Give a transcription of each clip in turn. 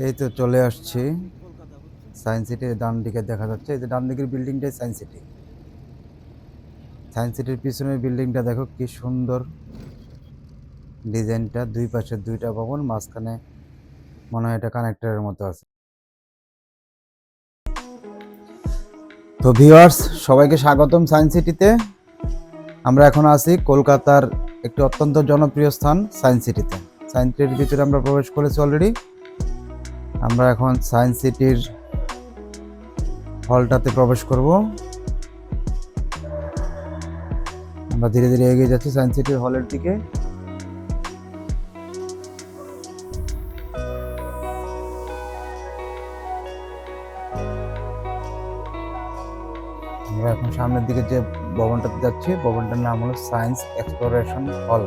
এই তো চলে আসছি। সায়েন্স সিটির ডান দিকে দেখা যাচ্ছে। এই যে ডান দিকের বিল্ডিংটাই সায়েন্স সিটি সায়েন্স সিটির পিছনের বিল্ডিংটা দেখো কি সুন্দর ডিজাইনটা দুই পাশে দুইটা ভবন, মাঝখানে মনে হয় এটা কানেক্টরের মতো আছে। তো ভিউয়ার্স সবাইকে স্বাগতম সায়েন্স সিটিতে আমরা এখন আছি কলকাতার একটি অত্যন্ত জনপ্রিয় স্থান সায়েন্স সিটিতে সায়েন্স সিটির ভিতরে আমরা প্রবেশ করেছি অলরেডি আমরা এখন সায়েন্স সিটির হলটাতে প্রবেশ করব। আমরা ধীরে ধীরে এগিয়ে যাচ্ছি সায়েন্স সিটির হলের দিকে। আমরা এখন সামনের দিকে যে ভবনটাতে যাচ্ছি, ভবনটার নাম হলো সায়েন্স এক্সপ্লোরেশন হল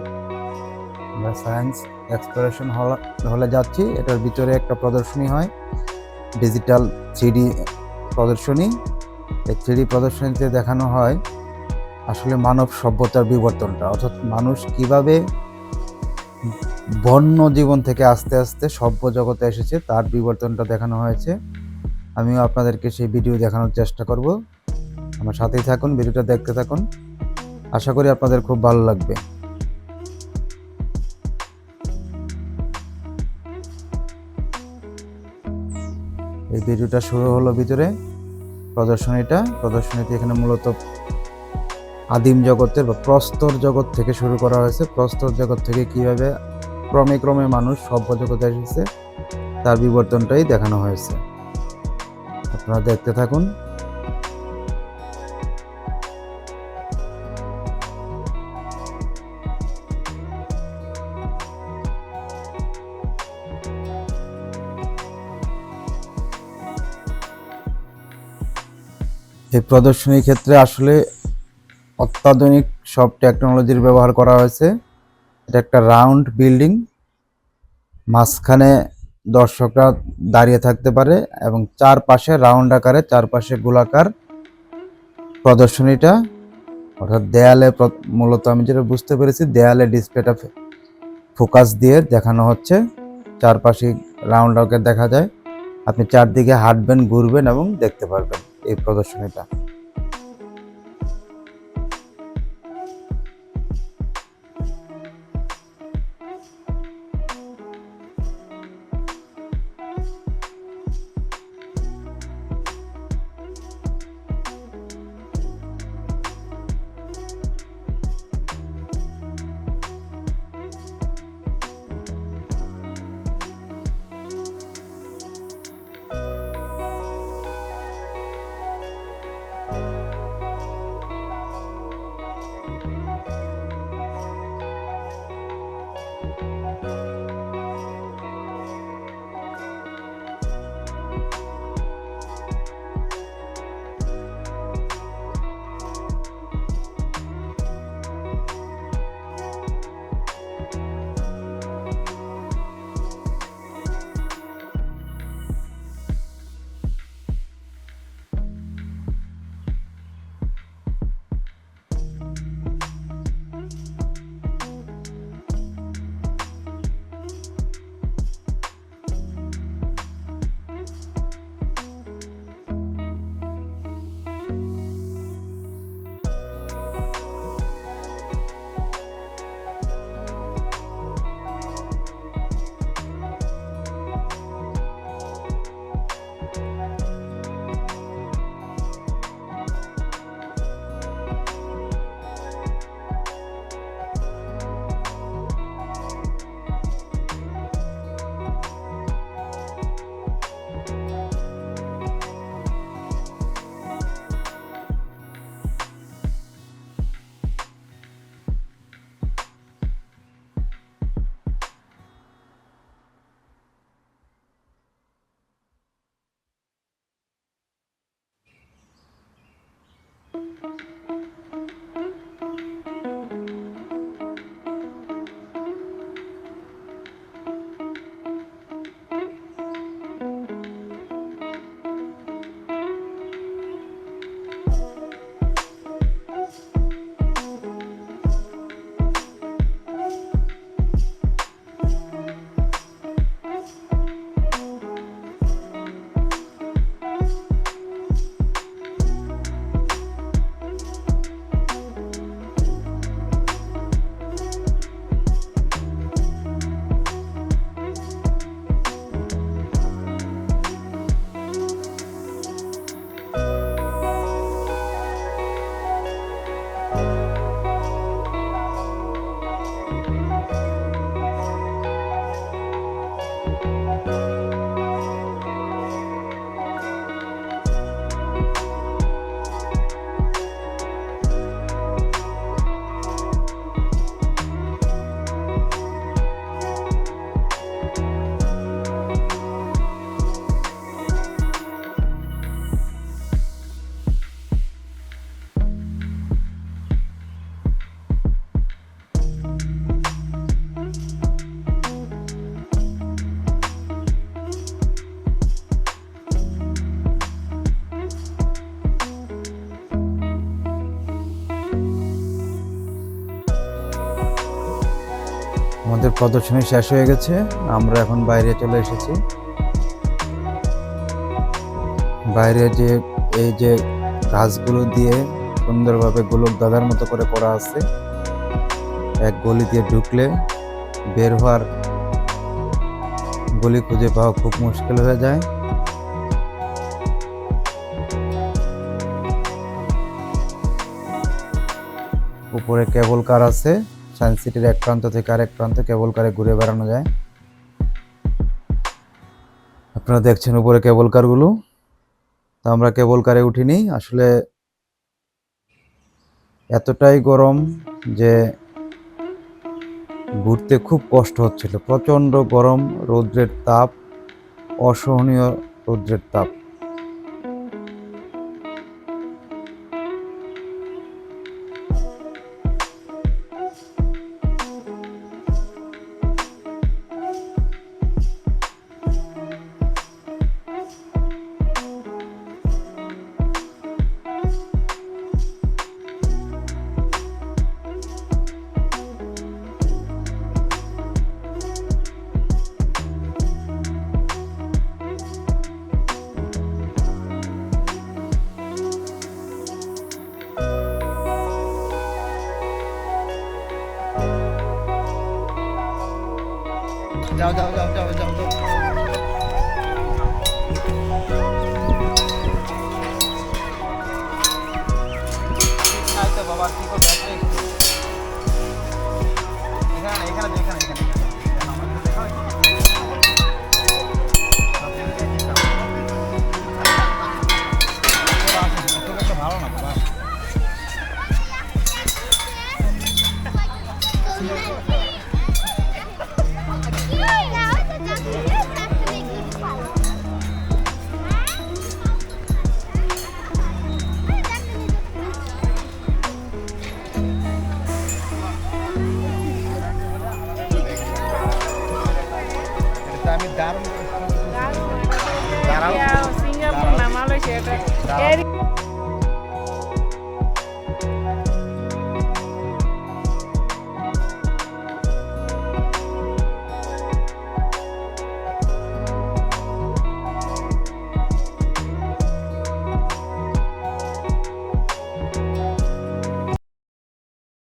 আমরা সায়েন্স এক্সপ্লোরেশন হল, হলে যাচ্ছি। এটার ভিতরে একটা প্রদর্শনী হয়। ডিজিটাল থ্রিডি প্রদর্শনী। এই থ্রিডি প্রদর্শনীতে দেখানো হয় আসলে মানব সভ্যতার বিবর্তনটা। অর্থাৎ মানুষ কীভাবে বন্য জীবন থেকে আস্তে আস্তে সভ্য জগতে এসেছে, তার বিবর্তনটা দেখানো হয়েছে। আমিও আপনাদেরকে সেই ভিডিও দেখানোর চেষ্টা করব। আমার সাথেই থাকুন, ভিডিওটা দেখতে থাকুন। আশা করি আপনাদের খুব ভালো লাগবে। এই ভিডিওটা শুরু হলো ভিতরে। প্রদর্শনীটা। প্রদর্শনীতে এখানে মূলত আদিম জগতের বা প্রস্তর জগৎ থেকে শুরু করা হয়েছে। প্রস্তর জগৎ থেকে কীভাবে ক্রমে ক্রমে মানুষ সভ্য জগতে এসেছে, তার বিবর্তনটাই দেখানো হয়েছে। আপনারা দেখতে থাকুন। এই প্রদর্শনীর ক্ষেত্রে আসলে অত্যাধুনিক সব টেকনোলজির ব্যবহার করা হয়েছে। এটা একটা রাউন্ড বিল্ডিং মাঝখানে দর্শকরা দাঁড়িয়ে থাকতে পারে এবং চারপাশে রাউন্ড আকারে চারপাশে গোলাকার প্রদর্শনীটা, অর্থাৎ দেয়ালে মূলত আমি যেটা বুঝতে পেরেছি, দেয়ালে ডিসপ্লেটা ফোকাস দিয়ে দেখানো হচ্ছে। চারপাশে রাউন্ড আকার দেখা যায়। আপনি চারদিকে হাঁটবেন, ঘুরবেন এবং দেখতে পারবেন। এই প্রদর্শনীটা। আমাদের প্রদর্শনী শেষ হয়ে গেছে। আমরা এখন বাইরে চলে এসেছি। বাইরে যে, এই যে গাছগুলো দিয়ে সুন্দরভাবে গোলক দাদার মতো করে করা আছে, এক গলি দিয়ে ঢুকলে বের হওয়ার গলি খুঁজে পাওয়া খুব মুশকিল হয়ে যায়। উপরে কেবল কার আছে? সায়েন্স সিটির এক প্রান্ত থেকে আরেক প্রান্তে কেবল কারে ঘুরে বেড়ানো যায়। আপনারা দেখছেন উপরে কেবল কারগুলো। তো আমরা কেবল কারে উঠিনি। আসলে এতটাই গরম যে ঘুরতে খুব কষ্ট হচ্ছিল। প্রচণ্ড গরম, রৌদ্রের তাপ, অসহনীয় রৌদ্রের তাপ। যাও যাও যাও যাও যাও যাও নাই তো বাবা কি করবে এখানে না, এখানে দে, এখানে এখানে এখানে।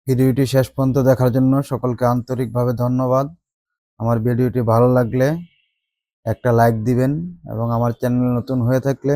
ভিডিওটি শেষ পর্যন্ত দেখার জন্য সকলকে আন্তরিকভাবে ধন্যবাদ। আমার ভিডিওটি ভালো লাগলে একটা লাইক দিবেন এবং আমার চ্যানেল নতুন হয়ে থাকলে